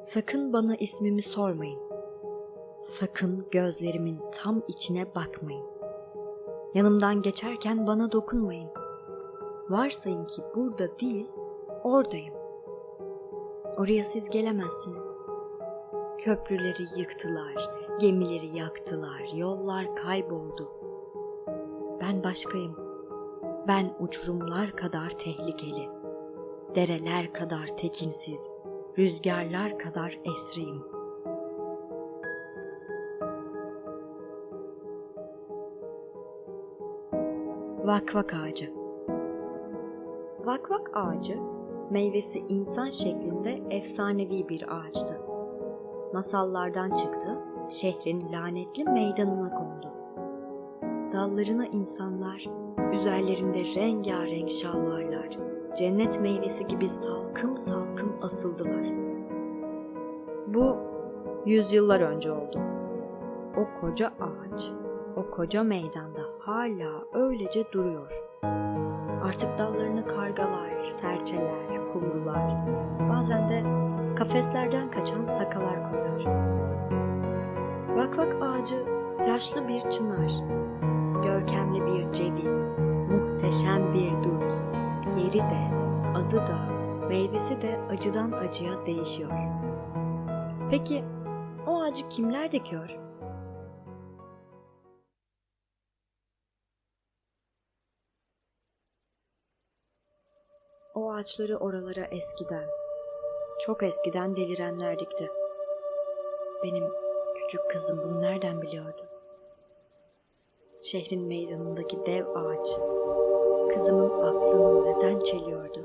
Sakın bana ismimi sormayın. Sakın gözlerimin tam içine bakmayın. Yanımdan geçerken bana dokunmayın. Varsayın ki burada değil, oradayım. Oraya siz gelemezsiniz. Köprüleri yıktılar, gemileri yaktılar, yollar kayboldu. Ben başkayım. Ben uçurumlar kadar tehlikeli, dereler kadar tekinsiz, rüzgarlar kadar esriyim. Vakvak ağacı Vakvak ağacı, meyvesi insan şeklinde efsanevi bir ağaçtı. Masallardan çıktı, şehrin lanetli meydanına kondu. Dallarına insanlar, üzerlerinde rengarenk şalvarlar, cennet meyvesi gibi salkım salkım asıldılar. Bu yüzyıllar önce oldu. O koca ağaç, o koca meydanda hala öylece duruyor. Artık dallarına kargalar, serçeler, kumrular, bazen de kafeslerden kaçan sakalar koyar. Vakvak ağacı yaşlı bir çınar, görkemli bir ceviz, muhteşem bir dut, yeri de, adı da, meyvesi de acıdan acıya değişiyor. Peki o ağacı kimler dikiyor? O ağaçları oralara eskiden, çok eskiden delirenler dikti. Benim küçük kızım bunu nereden biliyordu? Şehrin meydanındaki dev ağaç, kızımın aklını neden çeliyordu?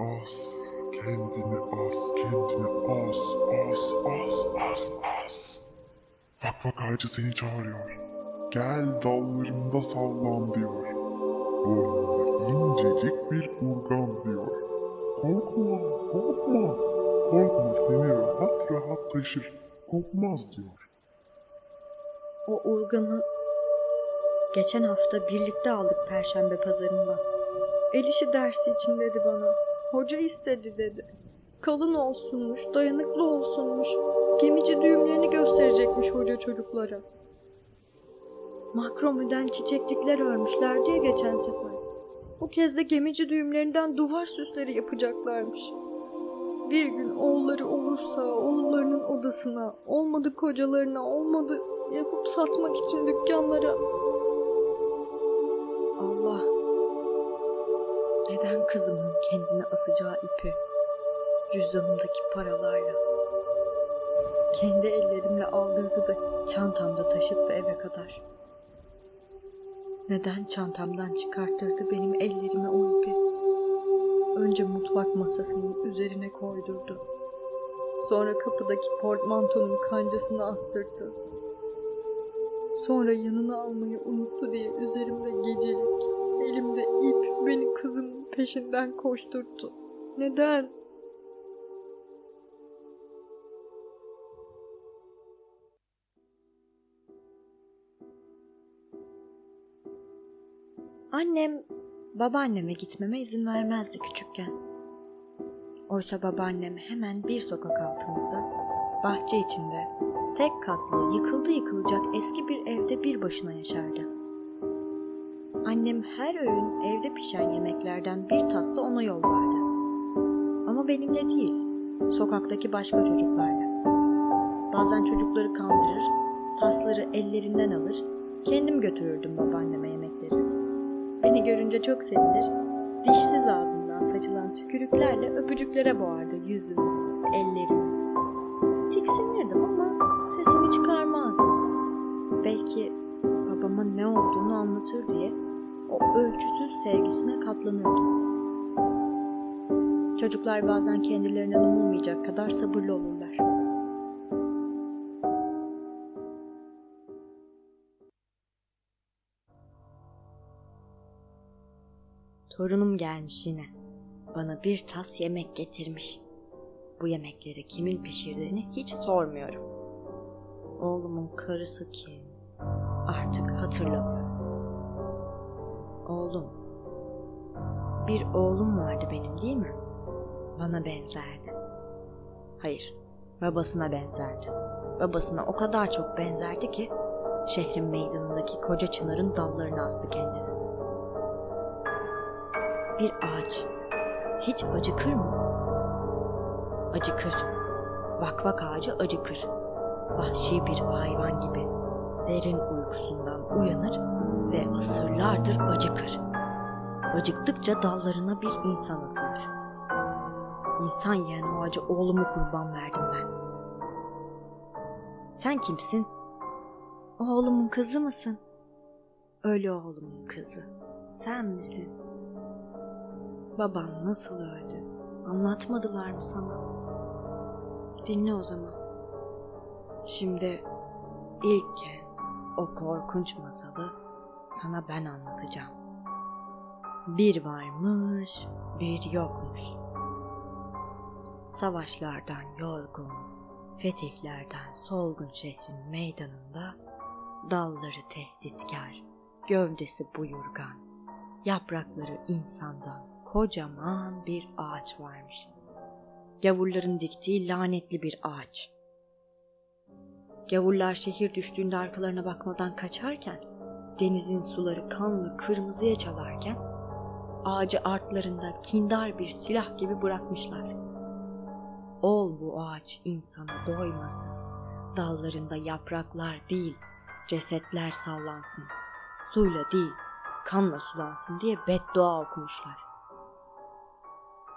As, kendini as, kendini as, as, as, as, as. Bak bak ağacı seni çağırıyor. Gel dallarımda sallan diyor. Boynunda incecik bir urgan diyor. Korkma, korkma, korkma seni rahat rahat taşır. Kopmaz diyor. O urganı geçen hafta birlikte aldık perşembe pazarından. El işi dersi için dedi bana. Hoca istedi dedi. Kalın olsunmuş, dayanıklı olsunmuş. Gemici düğümlerini gösterecekmiş hoca çocuklara. Makromeden çiçeklikler örmüşler diye geçen sefer. Bu kez de gemici düğümlerinden duvar süsleri yapacaklarmış. Bir gün oğulları olursa oğullarının odasına, olmadı kocalarına, olmadı yapıp satmak için dükkanlara. Allah neden kızımın kendine asacağı ipi cüzdanımdaki paralarla kendi ellerimle aldırdı da çantamda taşıttı eve kadar. Neden çantamdan çıkarttırdı benim ellerime o ipi? Önce mutfak masasının üzerine koydurdu. Sonra kapıdaki portmantonun kancasını astırdı. Sonra yanına almayı unuttu diye üzerimde gecelik, elimde ip beni kızımın peşinden koşturttu. Neden? Annem babaanneme gitmeme izin vermezdi küçükken. Oysa babaannem hemen bir sokak altımızda, bahçe içinde, tek katlı, yıkıldı yıkılacak eski bir evde bir başına yaşardı. Annem her öğün evde pişen yemeklerden bir tas da ona yollardı. Ama benimle değil, sokaktaki başka çocuklarla. Bazen çocukları kandırır, tasları ellerinden alır, kendim götürürdüm babaanneme yemekleri. Beni görünce çok sevinir, dişsiz ağzından saçılan tükürüklerle öpücüklere boğardı yüzümü, ellerimi. Tiksinirdim Belki babama ne olduğunu anlatır diye o ölçüsüz sevgisine katlanırdım. Çocuklar bazen kendilerinden umulmayacak kadar sabırlı olurlar. Torunum gelmiş yine. Bana bir tas yemek getirmiş. Bu yemekleri kimin pişirdiğini hiç sormuyorum. Oğlumun karısı kim? Artık hatırlamıyorum. Oğlum. Bir oğlum vardı benim değil mi? bana benzerdi. Hayır, babasına benzerdi. Babasına o kadar çok benzerdi ki şehrin meydanındaki koca çınarın dallarına astı kendini. Bir ağaç hiç acıkır mı? Acıkır. Vakvak ağacı acıkır. Vahşi bir hayvan gibi derin uykusundan uyanır ve asırlardır acıkır. Acıktıkça dallarına bir insan asılır. İnsan yiyen o ağaca oğlumu kurban verdim ben. Sen kimsin? Oğlumun kızı mısın? Ölü oğlumun kızı. Sen misin? Baban nasıl öldü? Anlatmadılar mı sana? Dinle o zaman. Şimdi ilk kez o korkunç masalı sana ben anlatacağım. Bir varmış, bir yokmuş. Savaşlardan yorgun, fetihlerden solgun şehrin meydanında dalları tehditkar, gövdesi buyurgan, yaprakları insandan kocaman bir ağaç varmış. Gavurların diktiği lanetli bir ağaç. Gavurlar şehir düştüğünde arkalarına bakmadan kaçarken, denizin suları kanlı kırmızıya çalarken, ağacı artlarında kindar bir silah gibi bırakmışlar. Ol bu ağaç insana doymasın, dallarında yapraklar değil, cesetler sallansın, suyla değil, kanla sulansın diye beddua okumuşlar.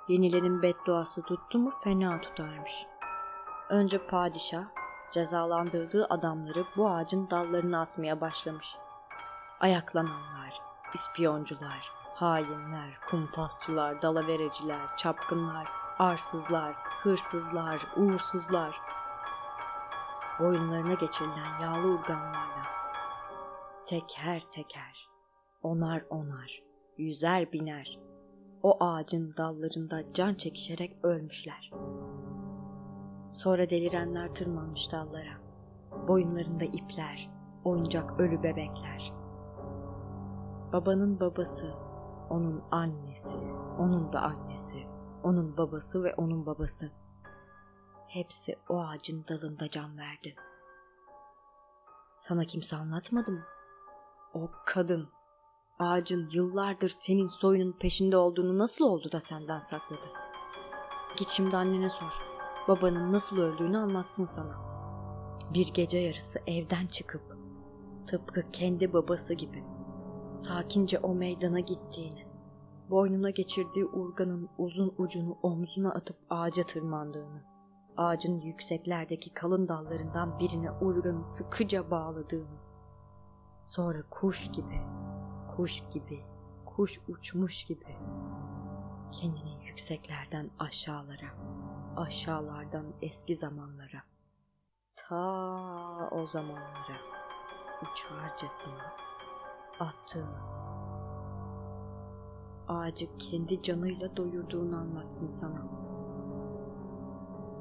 Yenilerin bedduası tuttu mu fena tutarmış. Önce padişah cezalandırdığı adamları bu ağacın dallarına asmaya başlamış. Ayaklananlar, ispiyoncular, hainler, kumpasçılar, dalavereciler, çapkınlar, arsızlar, hırsızlar, uğursuzlar. Boyunlarına geçirilen yağlı urganlarla teker teker, onar onar, yüzer biner, o ağacın dallarında can çekişerek ölmüşler. Sonra delirenler tırmanmış dallara. Boyunlarında ipler, oyuncak ölü bebekler. Babanın babası, onun annesi, onun da annesi, onun babası ve onun babası. Hepsi o ağacın dalında can verdi. Sana kimse anlatmadı mı? O kadın ağacın yıllardır senin soyunun peşinde olduğunu nasıl oldu da senden sakladı? Git şimdi annene sor. Babanın nasıl öldüğünü anlatsın sana. Bir gece yarısı evden çıkıp tıpkı kendi babası gibi sakince o meydana gittiğini, boynuna geçirdiği urganın uzun ucunu omzuna atıp ağaca tırmandığını, ağacın yükseklerdeki kalın dallarından birine urganı sıkıca bağladığını, sonra kuş gibi kuş gibi, kuş uçmuş gibi kendini yükseklerden aşağılara, aşağılardan eski zamanlara, ta o zamanlara uçarcasına attığını, ağacı kendi canıyla doyurduğunu anlatsın sana.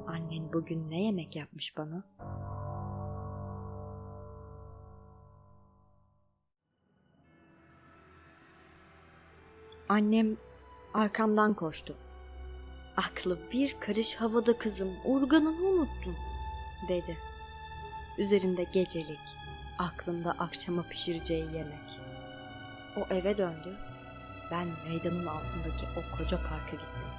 Annen bugün ne yemek yapmış bana? Annem arkamdan koştu. Aklı bir karış havada kızım, urganını unuttun, dedi. Üzerinde gecelik, aklında akşama pişireceği yemek. O eve döndü, ben meydanın altındaki o koca parka gittim.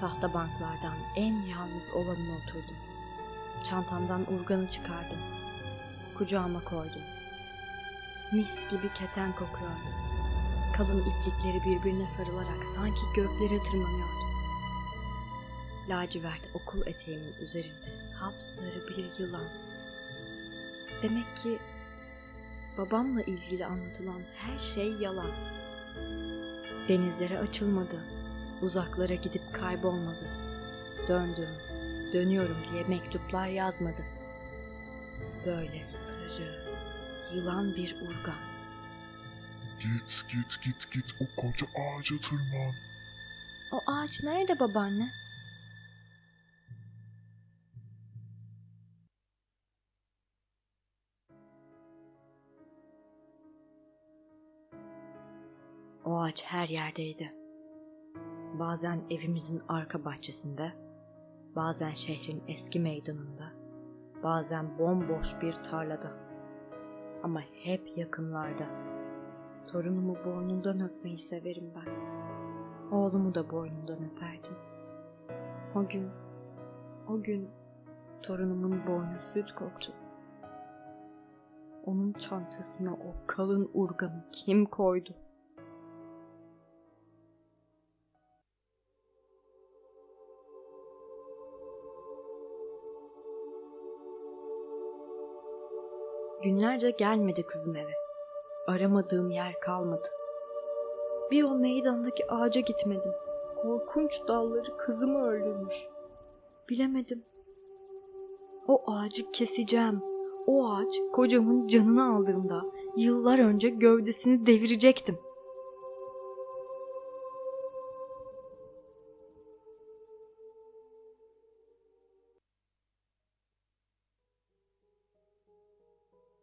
Tahta banklardan en yalnız olanına oturdum. Çantamdan urganı çıkardım. Kucağıma koydum. Mis gibi keten kokuyordu. Kalın iplikleri birbirine sarılarak sanki göklere tırmanıyordu. Lacivert okul eteğimin üzerinde sapsarı bir yılan. Demek ki babamla ilgili anlatılan her şey yalan. Denizlere açılmadı, uzaklara gidip kaybolmadı. Döndüm, dönüyorum diye mektuplar yazmadı. Böyle sırrı, yılan bir urgan. Git git git git o koca ağaca tırman. O ağaç nerede babaanne? O ağaç her yerdeydi. Bazen evimizin arka bahçesinde, bazen şehrin eski meydanında, bazen bomboş bir tarlada. Ama hep yakınlarda. Torunumu boynundan öpmeyi severim ben. Oğlumu da boynundan öperdim. O gün, o gün torunumun boynu süt koktu. Onun çantasına o kalın urganı kim koydu? Günlerce gelmedi kızım eve. Aramadığım yer kalmadı. Bir o meydandaki ağaca gitmedim. Korkunç dalları kızımı öldürmüş. Bilemedim. O ağacı keseceğim. O ağaç kocamın canını aldığında yıllar önce gövdesini devirecektim.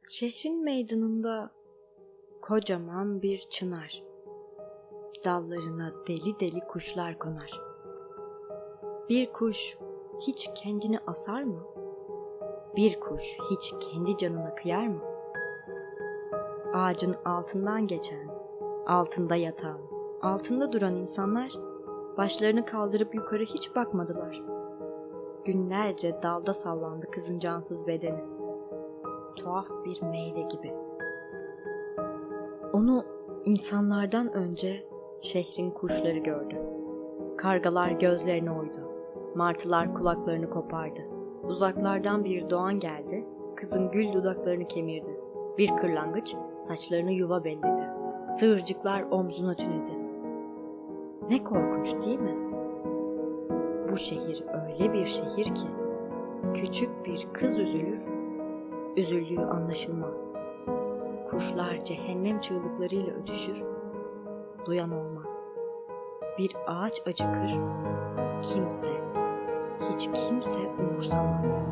Şehrin meydanında kocaman bir çınar. Dallarına deli deli kuşlar konar. Bir kuş hiç kendini asar mı? Bir kuş hiç kendi canına kıyar mı? Ağacın altından geçen, altında yatan, altında duran insanlar başlarını kaldırıp yukarı hiç bakmadılar. Günlerce dalda sallandı kızın cansız bedeni. Tuhaf bir meyve gibi. Onu insanlardan önce şehrin kuşları gördü. Kargalar gözlerini oydu. Martılar kulaklarını kopardı. Uzaklardan bir doğan geldi, kızın gül dudaklarını kemirdi. Bir kırlangıç saçlarını yuva belledi. Sığırcıklar omzuna tünedi. Ne korkunç değil mi? Bu şehir öyle bir şehir ki küçük bir kız üzülür, üzüldüğü anlaşılmaz. Kuşlar cehennem çığlıklarıyla ötüşür, duyan olmaz. Bir ağaç acıkır, kimse, hiç kimse umursamaz.